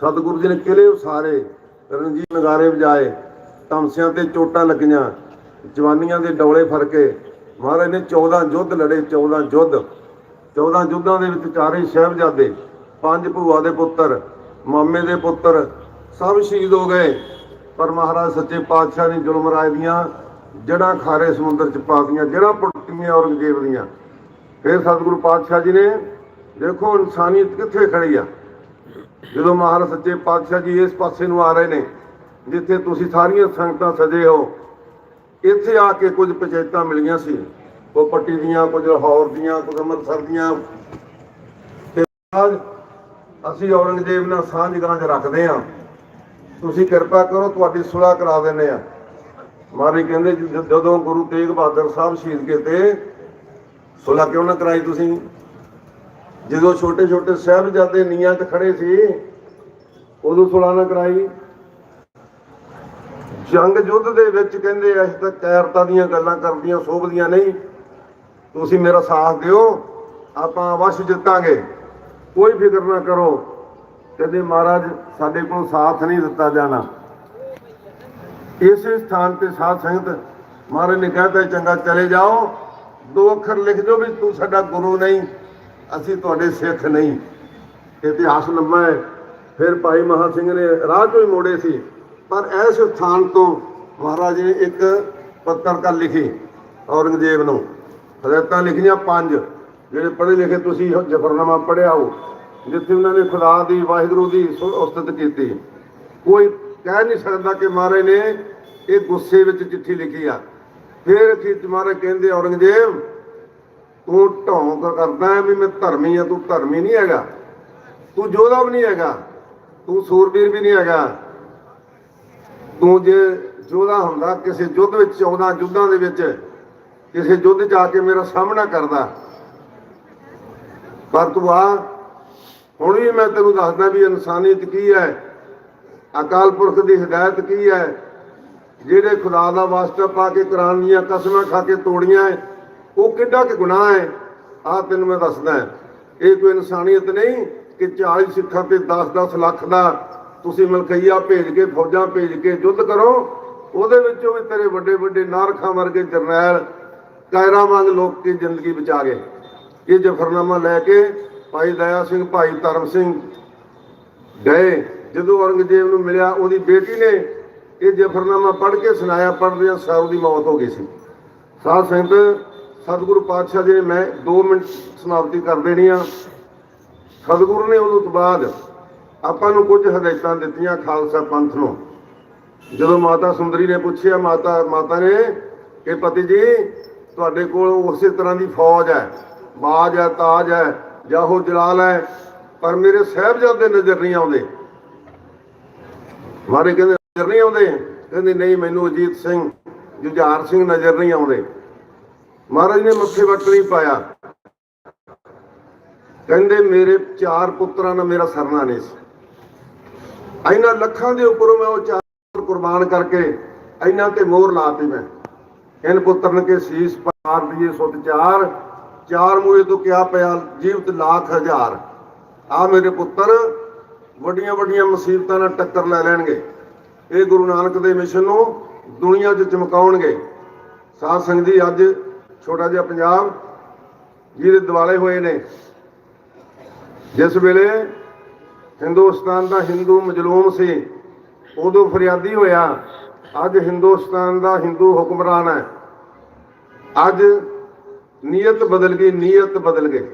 ਸਤਿਗੁਰੂ ਜੀ ਨੇ ਕਿਲੇ ਉਸਾਰੇ, ਰਣਜੀਤ ਨਗਾਰੇ ਵਜਾਏ, ਤਮਸਿਆਂ ਤੇ ਚੋਟਾਂ ਲੱਗੀਆਂ, ਜਵਾਨੀਆਂ ਦੇ ਡੌਲੇ ਫਰਕੇ ਮਹਾਰਾਜ ਨੇ 14 ਯੁੱਧ ਲੜੇ 14 ਯੁੱਧ 14 ਯੁੱਧਾਂ ਦੇ ਵਿੱਚ ਚਾਰੇ ਸਾਹਿਬਜ਼ਾਦੇ, ਪੰਜ ਭੂਆ ਦੇ ਪੁੱਤਰ, ਮਾਮੇ ਦੇ ਪੁੱਤਰ, ਸਭ ਸ਼ਹੀਦ ਹੋ ਗਏ। ਪਰ ਮਹਾਰਾਜ ਸੱਚੇ ਪਾਤਸ਼ਾਹ ਨੇ ਜ਼ੁਲਮ ਰਾਜ ਦੀਆਂ ਜੜਾਂ ਖਾਰੇ ਸਮੁੰਦਰ ਚ ਪਾਤੀਆਂ ਦਿੱਤੀਆਂ ਜੜਾਂ ਪੁੱਟੀਆਂ ਔਰੰਗਜ਼ੇਬ ਦੀਆਂ। ਫਿਰ ਸਤਿਗੁਰੂ ਪਾਤਸ਼ਾਹ ਜੀ ਨੇ, ਦੇਖੋ ਇਨਸਾਨੀਅਤ ਕਿੱਥੇ ਖੜੀ ਆ। ਜਦੋਂ ਮਹਾਰਾਜ ਸੱਚੇ ਪਾਤਸ਼ਾਹ ਜੀ ਇਸ ਪਾਸੇ ਨੂੰ ਆ ਰਹੇ ਨੇ, ਜਿੱਥੇ ਤੁਸੀਂ ਸਾਰੀਆਂ ਸੰਗਤਾਂ ਸਜੇ ਹੋ, ਇੱਥੇ ਆ ਕੇ ਕੁਝ ਪੰਚਾਇਤਾਂ ਮਿਲੀਆਂ ਸੀ। ਉਹ ਪੱਟੀ ਦੀਆਂ, ਕੁਝ ਲਾਹੌਰ ਦੀਆਂ, ਕੁਝ ਅੰਮ੍ਰਿਤਸਰ ਦੀਆਂ। ਤੇ ਅਸੀਂ ਔਰੰਗਜ਼ੇਬ ਨਾਲ ਸਾਂਝ ਗਾਂਝ ਰੱਖਦੇ ਹਾਂ। ਤੁਸੀਂ ਕਿਰਪਾ ਕਰੋ, ਤੁਹਾਡੀ ਸੁਲਾਹ ਕਰਾ ਦਿੰਦੇ ਆ ਮਹਾਰਾਜ ਕਹਿੰਦੇ, ਜਦੋਂ ਗੁਰੂ ਤੇਗ ਬਹਾਦਰ ਸਾਹਿਬ ਸ਼ਹੀਦ ਕੀਤੇ, ਸੁਲਾਹ ਕਿਉਂ ਨਾ ਕਰਾਈ ਤੁਸੀਂ? ਜਦੋਂ ਛੋਟੇ ਛੋਟੇ ਸਾਹਿਬਜ਼ਾਦੇ ਨੀਆਂ 'ਚ ਖੜੇ ਸੀ, ਉਦੋਂ ਸੁਲਾਹ ਨਾ ਕਰਾਈ। ਜੰਗ ਯੁੱਧ ਦੇ ਵਿੱਚ ਕਹਿੰਦੇ, ਅਸੀਂ ਤਾਂ ਕੈਰਤਾ ਦੀਆਂ ਗੱਲਾਂ ਕਰਦੀਆਂ, ਸੋਭਦੀਆਂ ਨਹੀਂ। ਤੁਸੀਂ ਮੇਰਾ ਸਾਥ ਦਿਓ, ਆਪਾਂ ਅਵਸ਼ ਜਿੱਤਾਂਗੇ। ਕੋਈ ਫਿਕਰ ਨਾ ਕਰੋ। ਕਹਿੰਦੇ, ਮਹਾਰਾਜ, ਸਾਡੇ ਕੋਲ ਸਾਥ ਨਹੀਂ ਦਿੱਤਾ ਜਾਣਾ। ਇਸੇ ਸਥਾਨ ਤੇ ਸਾਧ ਸੰਗਤ ਮਹਾਰਾਜ ਨੇ ਕਹਤਾ, ਚੰਗਾ, ਚਲੇ ਜਾਓ। ਦੋ ਅੱਖਰ ਲਿਖ ਦਿਓ ਵੀ ਤੂੰ ਸਾਡਾ ਗੁਰੂ ਨਹੀਂ। ਅਸੀਂ ਤੁਹਾਡੇ ਸਿੱਖ ਨਹੀਂ। ਇਤਿਹਾਸ ਲੰਮਾ ਹੈ। ਫਿਰ ਭਾਈ ਮਹਾ ਸਿੰਘ ਨੇ ਰਾਹ ਤੋਂ ਹੀ ਮੋੜੇ ਸੀ। ਪਰ ਇਸ ਸਥਾਨ ਤੋਂ ਮਹਾਰਾਜ ਨੇ ਇੱਕ ਪੱਤਰਕਾਰ ਲਿਖੀ, ਔਰੰਗਜ਼ੇਬ ਨੂੰ। ਹਦਾਇਤਾਂ ਲਿਖੀਆਂ ਪੰਜ, ਜਿਹੜੇ ਪੜ੍ਹੇ ਲਿਖੇ ਤੁਸੀਂ ਉਹ ਜ਼ਫਰਨਾਮਾ ਪੜ੍ਹਿਆ ਹੋ, ਜਿੱਥੇ ਉਹਨਾਂ ਨੇ ਖੁਦਾ ਦੀ, ਵਾਹਿਗੁਰੂ ਦੀ ਸੁ- ਉਸਤਤ ਕੀਤੀ। ਕੋਈ ਕਹਿ ਨਹੀਂ ਸਕਦਾ ਕਿ ਮਹਾਰਾਜ ਨੇ ਇਹ ਗੁੱਸੇ ਵਿੱਚ ਚਿੱਠੀ ਲਿਖੀ ਆ। ਫਿਰ ਅਖੀਰ ਮਹਾਰਾਜ ਕਹਿੰਦੇ, ਔਰੰਗਜ਼ੇਬ ਤੂੰ ਢੌਂਕ ਕਰਦਾ ਹੈ ਵੀ ਮੈਂ ਧਰਮੀ ਆ ਤੂੰ ਧਰਮੀ ਨਹੀਂ ਹੈਗਾ। ਤੂੰ ਯੋਧਾ ਵੀ ਨਹੀਂ ਹੈਗਾ ਤੂੰ ਸੂਰਬੀਰ ਵੀ ਨਹੀਂ ਹੈਗਾ। ਤੂੰ ਜੇ ਯੋਧਾ ਹੁੰਦਾ ਕਿਸੇ ਯੁੱਧ ਵਿੱਚ 14 ਯੁੱਧਾਂ ਦੇ ਵਿੱਚ ਕਿਸੇ ਯੁੱਧ 'ਚ ਆ ਕੇ ਮੇਰਾ ਸਾਹਮਣਾ ਕਰਦਾ। ਪਰ ਤੂੰ ਆ ਹੁਣ ਵੀ ਮੈਂ ਤੈਨੂੰ ਦੱਸਦਾ ਵੀ ਇਨਸਾਨੀਅਤ ਕੀ ਹੈ ਅਕਾਲ ਪੁਰਖ ਦੀ ਹਦਾਇਤ ਕੀ ਹੈ ਜਿਹੜੇ ਖੁਦਾ ਦਾ ਵਾਸਤਾ ਪਾ ਕੇ ਕੁਰਾਨ ਦੀਆਂ ਕਸਮਾਂ ਖਾ ਕੇ ਤੋੜੀਆਂ ਹੈ, ਉਹ ਕਿੱਡਾ ਕਿ ਗੁਨਾਹ ਹੈ? ਆ ਤੈਨੂੰ ਮੈਂ ਦੱਸਦਾ ਇਹ ਕੋਈ ਇਨਸਾਨੀਅਤ ਨਹੀਂ ਕਿ 40 ਸਿੱਖਾਂ ਤੇ 10-10 ਲੱਖ ਦਾ ਤੁਸੀਂ ਮਲਕਈਆ ਭੇਜ ਕੇ, ਫੌਜਾਂ ਭੇਜ ਕੇ ਯੁੱਧ ਕਰੋ। ਉਹਦੇ ਵਿੱਚੋਂ ਵੀ ਤੇਰੇ ਵੱਡੇ ਵੱਡੇ ਨਾਰਖਾਂ ਵਰਗੇ ਜਰਨੈਲ ਕਾਇਰਾਂ ਵਾਂਗ ਲੋਕ ਦੀ ਜ਼ਿੰਦਗੀ ਬਚਾ ਗਏ। ਇਹ ਜਫਰਨਾਮਾ ਲੈ ਕੇ ਭਾਈ ਦਇਆ ਸਿੰਘ, ਭਾਈ ਧਰਮ ਸਿੰਘ ਗਏ। ਜਦੋਂ ਔਰੰਗਜ਼ੇਬ ਨੂੰ ਮਿਲਿਆ, ਉਹਦੀ ਬੇਟੀ ਨੇ ਇਹ ਜਫਰਨਾਮਾ ਪੜ੍ਹ ਕੇ ਸੁਣਾਇਆ, ਪੜ੍ਹਦਿਆਂ ਸਾਰੂ ਦੀ ਮੌਤ ਹੋ ਗਈ ਸੀ। ਸਾਧ ਸੰਗਤ ਸਤਿਗੁਰੂ ਪਾਤਸ਼ਾਹ ਜੀ ਨੇ ਮੈਂ 2 ਮਿੰਟ ਸਮਾਪਤੀ ਕਰ ਦੇਣੀ ਆ। ਸਤਿਗੁਰੂ ਨੇ ਉਦੋਂ ਤੋਂ ਬਾਅਦ ਆਪਾਂ ਨੂੰ ਕੁਝ ਹਦਾਇਤਾਂ ਦਿੱਤੀਆਂ ਖਾਲਸਾ ਪੰਥ ਨੂੰ। ਜਦੋਂ ਮਾਤਾ ਸੁੰਦਰੀ ਨੇ ਪੁੱਛਿਆ, ਮਾਤਾ ਮਾਤਾ ਨੇ ਕਿ ਪਤੀ ਜੀ, ਤੁਹਾਡੇ ਕੋਲ ਉਸੇ ਤਰ੍ਹਾਂ ਦੀ ਫੌਜ ਹੈ, ਬਾਜ ਹੈ, ਤਾਜ ਹੈ ਜਾਹੋ ਜਲਾਲ ਹੈ, ਪਰ ਮੇਰੇ ਸਾਹਿਬਜ਼ਾਦੇ ਨਜ਼ਰ ਨਹੀਂ ਆਉਂਦੇ। ਮਾਰੇ ਕਹਿੰਦੇ, ਨਜ਼ਰ ਨਹੀਂ ਆਉਂਦੇ। ਕਹਿੰਦੇ, ਨਹੀਂ, ਮੈਨੂੰ ਅਜੀਤ ਸਿੰਘ, ਜੁਝਾਰ ਸਿੰਘ ਨਜ਼ਰ ਨਹੀਂ ਆਉਂਦੇ। ਮਹਾਰਾਜ ਨੇ ਮੱਥੇ ਵੱਟ ਨਹੀਂ ਪਾਇਆ। ਕਹਿੰਦੇ ਮੇਰੇ ਚਾਰ ਪੁੱਤਰਾਂ ਨਾਲ ਮੇਰਾ ਸਰਨਾ ਨਹੀਂ ਸੀ। ਇਹਨਾਂ ਲੱਖਾਂ ਦੇ ਉੱਪਰੋਂ ਮੈਂ ਉਹ ਚਾਰ ਕੁਰਬਾਨ ਕਰਕੇ ਇਹਨਾਂ ਤੇ ਮੋਹਰ ਲਾਤੀ ਮੈਂ। ਇਹਨ ਪੁੱਤਰਨ ਕੇ ਸੀਸ ਪਾਰ ਦੀਏ ਸੁਤ ਚਾਰ। ਚਾਰ ਮੂਏ ਤੋਂ ਕਿਆ ਪਿਆ, ਜੀਵਤ ਲੱਖ ਹਜ਼ਾਰ। ਆ ਮੇਰੇ ਪੁੱਤਰ, ਵੱਡੀਆਂ ਵੱਡੀਆਂ ਮੁਸੀਬਤਾਂ ਨਾਲ ਟੱਕਰ ਲੈ ਲੈਣਗੇ। ਇਹ ਗੁਰੂ ਨਾਨਕ ਦੇ ਮਿਸ਼ਨ ਨੂੰ ਦੁਨੀਆ 'ਚ ਚਮਕਾਉਣਗੇ। ਸਾਧ ਸੰਗਤ ਜੀ, ਅੱਜ ਛੋਟਾ ਜਿਹਾ ਪੰਜਾਬ, ਜਿਹਦੇ ਦਿਵਾਲੇ ਹੋਏ ਨੇ। ਜਿਸ ਵੇਲੇ ਹਿੰਦੁਸਤਾਨ ਦਾ ਹਿੰਦੂ ਮਜਲੂਮ ਸੀ, ਉਦੋਂ ਫਰਿਆਦੀ ਹੋਇਆ। ਅੱਜ ਹਿੰਦੁਸਤਾਨ ਦਾ ਹਿੰਦੂ ਹੁਕਮਰਾਨ ਹੈ। ਅੱਜ ਨੀਅਤ ਬਦਲ ਗਈ, ਨੀਅਤ ਬਦਲ ਗਈ।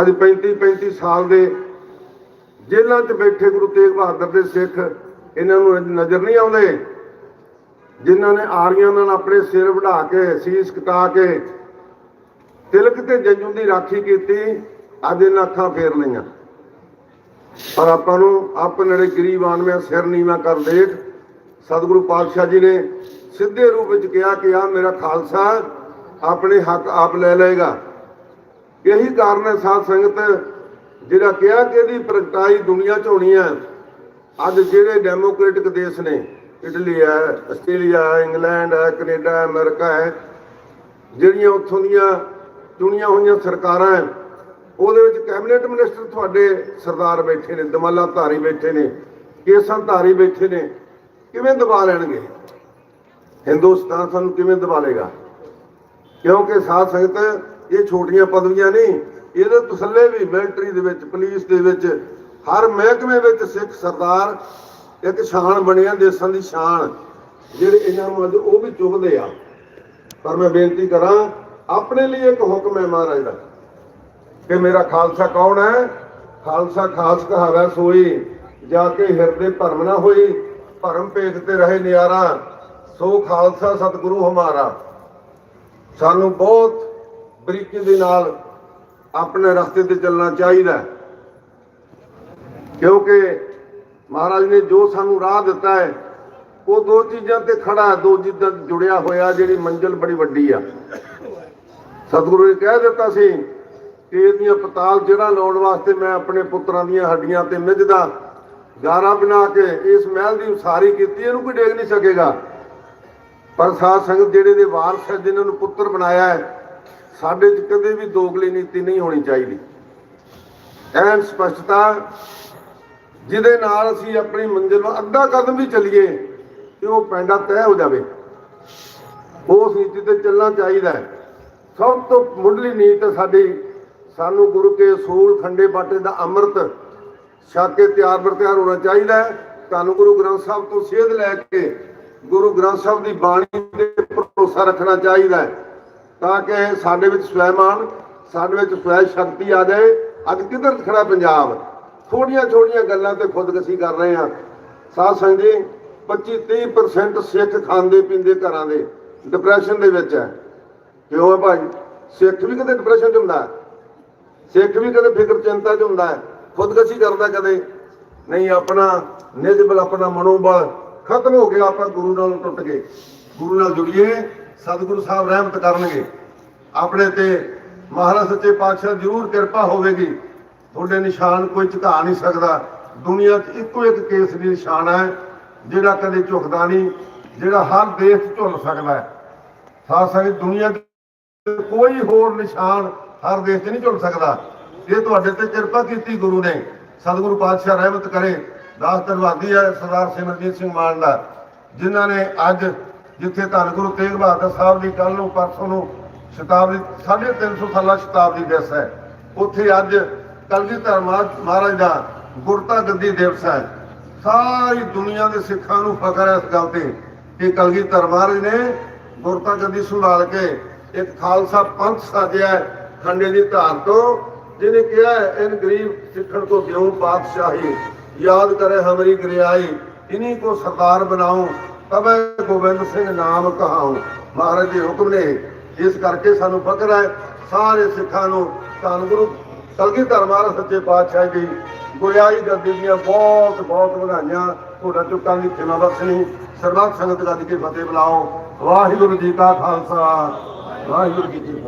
ਅੱਜ 35 35 ਸਾਲ ਦੇ ਜੇਲ੍ਹਾਂ 'ਚ ਬੈਠੇ ਗੁਰੂ ਤੇਗ ਬਹਾਦਰ ਦੇ ਸਿੱਖ, ਇਹਨਾਂ ਨੂੰ ਨਜ਼ਰ ਨਹੀਂ ਆਉਂਦੇ। ਜਿਨ੍ਹਾਂ ਨੇ ਆਰੀਆਂ ਨਾਲ ਆਪਣੇ ਸਿਰ ਵਢਾ ਕੇ, ਸੀਸ ਕਟਾ ਕੇ ਤਿਲਕ ਤੇ ਜੰਜੂ ਦੀ ਰਾਖੀ ਕੀਤੀ, ਅੱਜ ਇਹਨਾਂ ਅੱਖਾਂ ਫੇਰ ਲਈਆਂ। ਪਰ ਆਪਾਂ ਨੂੰ ਆਪਣੇ ਜਿਹੜੇ ਗਰੀਬ ਆਨਮਿਆਂ ਸਿਰ ਨੀਵਾਂ ਕਰ ਦੇ। ਸਤਿਗੁਰੂ ਪਾਤਸ਼ਾਹ ਜੀ ਨੇ ਸਿੱਧੇ ਰੂਪ ਵਿੱਚ ਕਿਹਾ ਕਿ ਆ ਮੇਰਾ ਖਾਲਸਾ ਆਪਣੇ ਹੱਕ ਆਪ ਲੈ ਲਏਗਾ। ਇਹੀ ਕਾਰਨ ਹੈ ਸਾਧ ਸੰਗਤ, ਜਿਹੜਾ ਕਿਹਾ ਕਿ ਇਹਦੀ ਪ੍ਰਗਟਾਈ ਦੁਨੀਆ 'ਚ ਹੋਣੀ ਹੈ। ਅੱਜ ਜਿਹੜੇ ਡੈਮੋਕ੍ਰੈਟਿਕ ਦੇਸ਼ ਨੇ ਇਟਲੀ ਹੈ ਆਸਟ੍ਰੇਲੀਆ, ਇੰਗਲੈਂਡ ਹੈ ਕੈਨੇਡਾ ਹੈ ਅਮਰੀਕਾ ਹੈ। ਜਿਹੜੀਆਂ ਉੱਥੋਂ ਦੀਆਂ ਚੁਣੀਆਂ ਹੋਈਆਂ ਸਰਕਾਰਾਂ ਉਹਦੇ ਵਿੱਚ ਕੈਬਨਿਟ ਮਿਨਿਸਟਰ ਤੁਹਾਡੇ ਸਰਦਾਰ ਬੈਠੇ ਨੇ ਦਮਾਲਾ ਧਾਰੀ ਬੈਠੇ ਨੇ ਕੇਸਾਂ ਧਾਰੀ ਬੈਠੇ ਨੇ, ਕਿਵੇਂ ਦਬਾ ਲੈਣਗੇ? ਹਿੰਦੁਸਤਾਨ ਸਾਨੂੰ ਕਿਵੇਂ ਦਬਾ ਲੇਗਾ ਕਿਉਂਕਿ ਸਾਧ ਸੰਗਤ, ਇਹ ਛੋਟੀਆਂ ਪਦਵੀਆਂ ਨਹੀਂ, ਇਹਦੇ ਤਸੱਲੇ ਵੀ ਮਿਲਟਰੀ ਦੇ ਵਿੱਚ, ਪੁਲਿਸ ਦੇ ਵਿੱਚ, ਹਰ ਮਹਿਕਮੇ ਵਿੱਚ ਸਿੱਖ ਸਰਦਾਰ ਇੱਕ ਸ਼ਾਨ ਬਣਿਆ ਦੇਸ਼ਾਂ ਦੀ ਸ਼ਾਨ। ਜਿਹੜੇ ਇਹਨਾਂ ਨੂੰ ਅੱਜ ਉਹ ਵੀ ਚੁਗਦੇ ਆ। ਪਰ ਮੈਂ ਬੇਨਤੀ ਕਰਾਂ, ਆਪਣੇ ਲਈ ਇੱਕ ਹੁਕਮ ਹੈ ਮਹਾਰਾਜ ਦਾ, ਕਿ ਮੇਰਾ ਖਾਲਸਾ ਕੌਣ ਹੈ? ਖਾਲਸਾ ਖਾਸ ਕਹਾਵੈ ਸੋਈ, ਜਾ ਕੇ ਹਿਰਦੇ ਭਰਮ ਨਾ ਹੋਈ, ਭਰਮ ਪੇਖਤੇ ਰਹੇ ਨਿਆਰਾ, ਸੋ ਖਾਲਸਾ ਸਤਿਗੁਰੂ ਹਮਾਰਾ। ਸਾਨੂੰ ਬਹੁਤ ਬਰੀਕੀ ਦੇ ਨਾਲ ਆਪਣੇ ਰਸਤੇ ਤੇ ਚੱਲਣਾ ਚਾਹੀਦਾ ਕਿਉਂਕਿ ਮਹਾਰਾਜ ਨੇ ਜੋ ਸਾਨੂੰ ਰਾਹ ਦਿੱਤਾ ਹੈ ਉਹ ਦੋ ਚੀਜ਼ਾਂ ਤੇ ਖੜਾ ਹੈ, ਦੋ ਚੀਜ਼ਾਂ ਜੁੜਿਆ ਹੋਇਆ ਜਿਹੜੀ ਮੰਜ਼ਿਲ ਬੜੀ ਵੱਡੀ ਆ। ਸਤਿਗੁਰੂ ਨੇ ਕਹਿ ਦਿੱਤਾ ਸੀ ਕਿ ਇਹਦੀਆਂ ਪਤਾਲ ਜਿਹੜਾ ਲਾਉਣ ਵਾਸਤੇ ਮੈਂ ਆਪਣੇ ਪੁੱਤਰਾਂ ਦੀਆਂ ਹੱਡੀਆਂ ਤੇ ਮਿੱਝਦਾ ਗਾਰਾ ਬਣਾ ਕੇ ਇਸ ਮਹਿਲ ਦੀ ਉਸਾਰੀ ਕੀਤੀ ਇਹਨੂੰ ਕੋਈ ਡੇਗ ਨਹੀਂ ਸਕੇਗਾ। ਪਰ ਸਾਧ ਸੰਗਤ ਜਿਹੜੇ ਦੇ ਵਾਰਸ ਹੈ ਜਿਨ੍ਹਾਂ ਨੂੰ ਪੁੱਤਰ ਬਣਾਇਆ ਹੈ ਸਾਡੇ 'ਚ ਕਦੇ ਵੀ ਦੋਗਲੀ ਨੀਤੀ ਨਹੀਂ ਹੋਣੀ ਚਾਹੀਦੀ। ਐਨ ਸਪਸ਼ਟਤਾ ਜਿਹਦੇ ਨਾਲ ਅਸੀਂ ਆਪਣੀ ਮੰਜ਼ਿਲ ਨੂੰ ਅੱਧਾ ਕਦਮ ਵੀ ਚੱਲੀਏ ਤੇ ਉਹ ਪੈਂਡਾ ਤੈਅ ਹੋ ਜਾਵੇ। ਉਸ ਨੀਤੀ ਤੇ ਚੱਲਣਾ ਚਾਹੀਦਾ ਸਭ ਤੋਂ ਮੁੱਢਲੀ ਨੀਤ ਸਾਡੀ, ਸਾਨੂੰ ਗੁਰੂ ਕੇ ਅਸੂਲ ਖੰਡੇ ਬਾਟੇ ਦਾ ਅੰਮ੍ਰਿਤ ਛਕ ਕੇ ਤਿਆਰ ਬਰ ਤਿਆਰ ਹੋਣਾ ਚਾਹੀਦਾ ਹੈ। ਤੁਹਾਨੂੰ ਗੁਰੂ ਗ੍ਰੰਥ ਸਾਹਿਬ ਤੋਂ ਸੇਧ ਲੈ ਕੇ ਗੁਰੂ ਗ੍ਰੰਥ ਸਾਹਿਬ ਦੀ ਬਾਣੀ ਤੇ ਭਰੋਸਾ ਰੱਖਣਾ ਚਾਹੀਦਾ ਹੈ ਤਾਂ ਕਿ ਸਾਡੇ ਵਿੱਚ ਸਵੈਮਾਨ ਸਾਡੇ ਵਿੱਚ ਸਵੈ ਸ਼ਕਤੀ ਆ ਜਾਏ। ਅੱਜ ਕਿੱਧਰ ਖੜਾ ਪੰਜਾਬ? ਥੋੜੀਆਂ ਥੋੜੀਆਂ ਗੱਲਾਂ ਤੇ ਖੁਦਕਸ਼ੀ ਕਰ ਰਹੇ ਆ ਸਾਧ ਸੰਗਤ ਜੀ 25 30% ਸਿੱਖ ਖਾਂਦੇ ਪੀਂਦੇ ਘਰਾਂ ਦੇ ਡਿਪਰੈਸ਼ਨ ਦੇ ਵਿੱਚ ਹੈ। ਕਿਉਂ ਹੈ ਭਾਈ? ਸਿੱਖ ਵੀ ਕਦੇ ਡਿਪਰੈਸ਼ਨ 'ਚ ਹੁੰਦਾ ਸਿੱਖ ਵੀ ਕਦੇ ਫਿਕਰ ਚਿੰਤਾ 'ਚ ਹੁੰਦਾ ਹੈ? ਖੁਦਕਸ਼ੀ ਕਰਦਾ ਕਦੇ? ਨਹੀਂ, ਆਪਣਾ ਨਿਜਬਲ, ਆਪਣਾ ਮਨੋਬਲ ਖਤਮ ਹੋ ਗਿਆ, ਆਪਾਂ ਗੁਰੂ ਨਾਲ ਟੁੱਟ ਗਏ। ਗੁਰੂ ਨਾਲ ਜੁੜੀਏ, ਸਤਿਗੁਰੂ ਸਾਹਿਬ ਰਹਿਮਤ ਕਰਨਗੇ। ਆਪਣੇ ਤੇ ਮਹਾਰਾਜ ਸੱਚੇ ਪਾਤਸ਼ਾਹ ਜ਼ਰੂਰ ਕਿਰਪਾ ਹੋਵੇਗੀ। ਤੁਹਾਡੇ ਨਿਸ਼ਾਨ ਕੋਈ ਝੁਕਾ ਨਹੀਂ ਸਕਦਾ। ਦੁਨੀਆ 'ਚ ਇੱਕੋ ਇੱਕ ਕੇਸ ਦੀ ਨਿਸ਼ਾਨ ਹੈ, ਜਿਹੜਾ ਕਦੇ ਝੁਕਦਾ ਨਹੀਂ, ਜਿਹੜਾ ਹਰ ਦੇਸ਼ 'ਚ ਝੁੱਲ ਸਕਦਾ ਹੈ। ਸਾਥ ਸਾਰੀ ਦੁਨੀਆ 'ਚ ਕੋਈ ਹੋਰ ਨਿਸ਼ਾਨ ਹਰ ਦੇਸ਼ 'ਚ ਨਹੀਂ ਝੁੱਲ ਸਕਦਾ। ਇਹ ਤੁਹਾਡੇ ਤੇ ਕਿਰਪਾ ਕੀਤੀ ਗੁਰੂ ਨੇ। ਸਤਿਗੁਰੂ ਪਾਤਸ਼ਾਹ ਰਹਿਮਤ ਕਰੇ। ਦਾਸ ਧੰਨਵਾਦੀ ਹੈ, ਸਰਦਾਰ ਸਿਮਰਜੀਤ ਸਿੰਘ ਮਾਨ ਦਾ, ਜਿਨ੍ਹਾਂ ਨੇ ਅੱਜ ਜਿੱਥੇ ਧੰਨ ਗੁਰੂ ਤੇਗ ਬਹਾਦਰ ਸਾਹਿਬ ਦੀ ਕੱਲ ਨੂੰ, ਪਰਸੋਂ ਨੂੰ ਸ਼ਤਾਬਦੀ 350 ਸਾਲਾ ਸ਼ਤਾਬਦੀ ਦਿਵਸ ਹੈ, ਉੱਥੇ ਅੱਜ ਕਲਗੀਧਰ ਮਹਾ- ਮਹਾਰਾਜ ਦਾ ਗੁਰਤਾ ਗੱਦੀ ਦਿਵਸ ਹੈ। ਸਾਰੀ ਦੁਨੀਆ ਦੇ ਸਿੱਖਾਂ ਨੂੰ ਫਖਰ ਹੈ ਇਸ ਗੱਲ ਤੇ ਕਿ ਕਲਗੀਧਰ ਮਹਾਰਾਜ ਨੇ ਗੁਰਤਾ ਗੱਦੀ ਸੰਭਾਲ ਕੇ ਇੱਕ ਖਾਲਸਾ ਪੰਥ ਸਾਜਿਆ ਖੰਡੇ ਦੀ ਧਾਰ ਤੋਂ, ਜਿਹਨੇ ਕਿਹਾ ਇਨ ਗਰੀਬ ਸਿੱਖਣ ਕੋ ਦਿਉ ਪਾਤਸ਼ਾਹੀ, ਯਾਦ ਕਰੇ ਹਮਰੀ ਗਰਿਆਈ ਇਨੀ ਕੋ ਸਰਦਾਰ ਬਣਾਉ, ਤਬੈ ਗੋਬਿੰਦ ਸਿੰਘ ਨਾਮ ਕਹਾਉ। ਮਹਾਰਾਜ ਦੇ ਹੁਕਮ ਨੇ ਇਸ ਕਰਕੇ ਸਾਨੂੰ ਫਕਰ ਹੈ। ਸਾਰੇ ਸਿੱਖਾਂ ਨੂੰ ਧੰਨ ਗੁਰੂ ਕਲਗੀਧਰ ਮਹਾਰਾਜ ਸੱਚੇ ਪਾਤਸ਼ਾਹ ਜੀ ਗੁਰਿਆਈ ਗੱਦੀ ਦੀਆਂ ਬਹੁਤ ਬਹੁਤ ਵਧਾਈਆਂ। ਤੁਹਾਡਾ ਚੁੱਕਾਂ ਦੀ ਖਿਮਾ ਬਖਸ਼ਣੀ। ਸਰਬੱਤ ਸੰਗਤ ਗੱਜ ਕੇ ਫਤਿਹ ਬੁਲਾਓ। ਵਾਹਿਗੁਰੂ ਜੀ ਕਾ ਖਾਲਸਾ। ਵਾਹਿਗੁਰੂ ਜੀ ਕੀ ਫਤਿਹ।